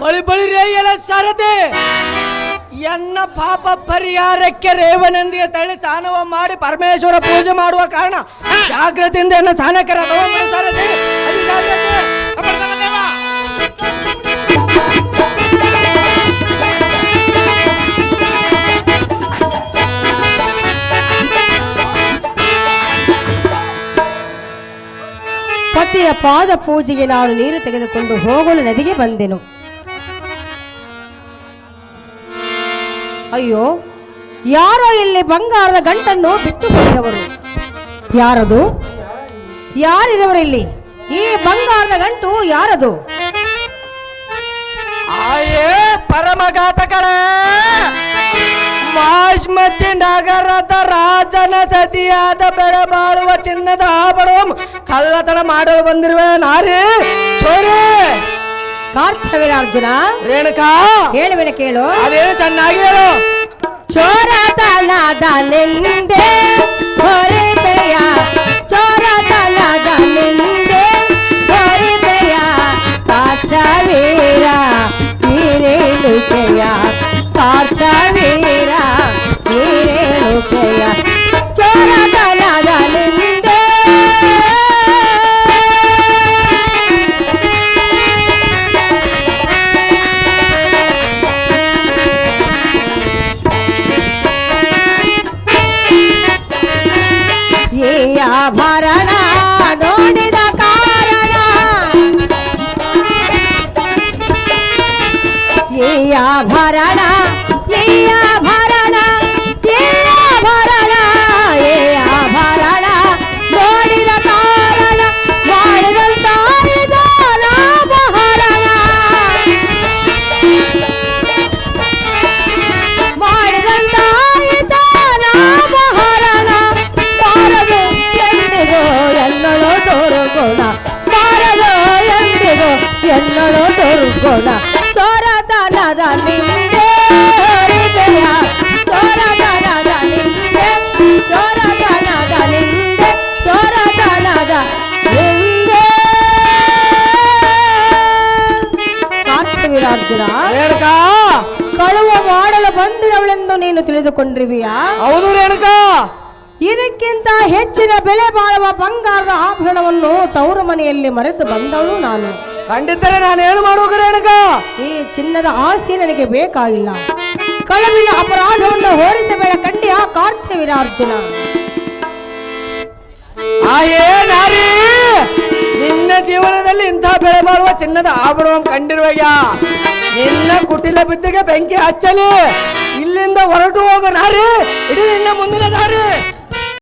ಬಳಿ ಬಳಿ ರೇಯಲ ಸಾರದೆ. ಎನ್ನ ಪಾಪ ಪರಿಹಾರಕ್ಕೆ ರೇವನಂದಿಯ ತಳಿ ಸ್ನಾನವ ಮಾಡಿ ಪರಮೇಶ್ವರ ಪೂಜೆ ಮಾಡುವ ಕಾರಣ ಜಾಗ್ರತೆಯಿಂದ ಎನ್ನ ಸ್ನಾನಕರ ಸಾರದೆ. ಪತಿಯ ಪಾದ ಪೂಜೆಗೆ ನಾನು ನೀರು ತೆಗೆದುಕೊಂಡು ಹೋಗಲು ನದಿಗೆ ಬಂದೆನು. ಅಯ್ಯೋ, ಯಾರೋ ಇಲ್ಲಿ ಬಂಗಾರದ ಗಂಟನ್ನು ಬಿಟ್ಟು ಹೋಗಿರವರು ಯಾರದು? ಯಾರಿದವರು ಇಲ್ಲಿ? ಈ ಬಂಗಾರದ ಗಂಟು ಯಾರದು? ಆಯೇ ಪರಮಘಾತಕಳ! ಮಾಶ್ಮತಿ ನಗರದ ರಾಜನ ಸತಿಯಾದ ಬೆಳೆ ಬಾಳುವ ಚಿನ್ನದ ಆಭರಣ ಕಳ್ಳತನ ಮಾಡಲು ಬಂದಿರುವೆ ನಾರಿ, ಚೋರಿ! ಕಾರ್ತವೀರಾರ್ಜುನ ರೇಣುಕಾ! ಹೇಳುವೆನ ಕೇಳು. ಅದೇನು ಚೆನ್ನಾಗಿ ಹೇಳು. ಚೋರತನದ ನಿಂದೆ ಹೊರಿಬೆಯ ಈ ಆಭರಣ ಈ ಆಭರಣ ಈ ಆಭರಣ ಈ ಆಭರಣ ನೋಡಿದ ಕಾರಣ ಮಾಡಿದಂತಾಯಿದ ನಾಮಹರಣ ಮಾಡಿದಂತಾಯಿತ ನಾಮಹರಣ ಮಾರದು ಎಂದಿಗೂ ಎನ್ನಳು ತೋರುಗೋಣ ಮಾರದು ಎಂದಿಗೂ ಎನ್ನಳು ತೋರುಗೋಣ ನೀನು ತಿಳಿದುಕೊಂಡಿರುವಿಯಾ? ಹೌದು ರೇಣುಕಾ ಇದಕ್ಕಿಂತ ಹೆಚ್ಚಿನ ಬೆಲೆ ಬಾಳುವ ಬಂಗಾರದ ಆಭರಣವನ್ನು ತವರು ಮನೆಯಲ್ಲಿ ಮರೆತು ಬಂದವಳು ನಾನು. ಕಂಡಿದ್ದರೆ ನಾನು ಏನು ಮಾಡುವ ರೇಣುಕಾ ಈ ಚಿನ್ನದ ಆಸ್ತಿ ನನಗೆ ಬೇಕಾಗಿಲ್ಲ. ಕಳವಿನ ಅಪರಾಧವನ್ನು ಹೋರಿಸಬೇಡ ಕಂಡಿಯ ಕಾರ್ತ್ಯವೀರಾರ್ಜುನ. ಆಯೇ ನಾರಿ! ನಿನ್ನ ಜೀವನದಲ್ಲಿ ಇಂಥ ಬೆಳೆ ಬಾಳುವ ಚಿನ್ನದ ಆಭರಣ ಕಂಡಿರುವಾಗ ನಿನ್ನ ಕುಟಿಲ ಬಿದ್ದಿಗೆ ಬೆಂಕಿ ಹಚ್ಚಲಿ. ಇಲ್ಲಿಂದ ಹೊರಟು ಹೋಗನಾರಿ ನಾರಿ. ಇಡೀ ನಿನ್ನ ಮುಂದಿನ ದಾರಿ.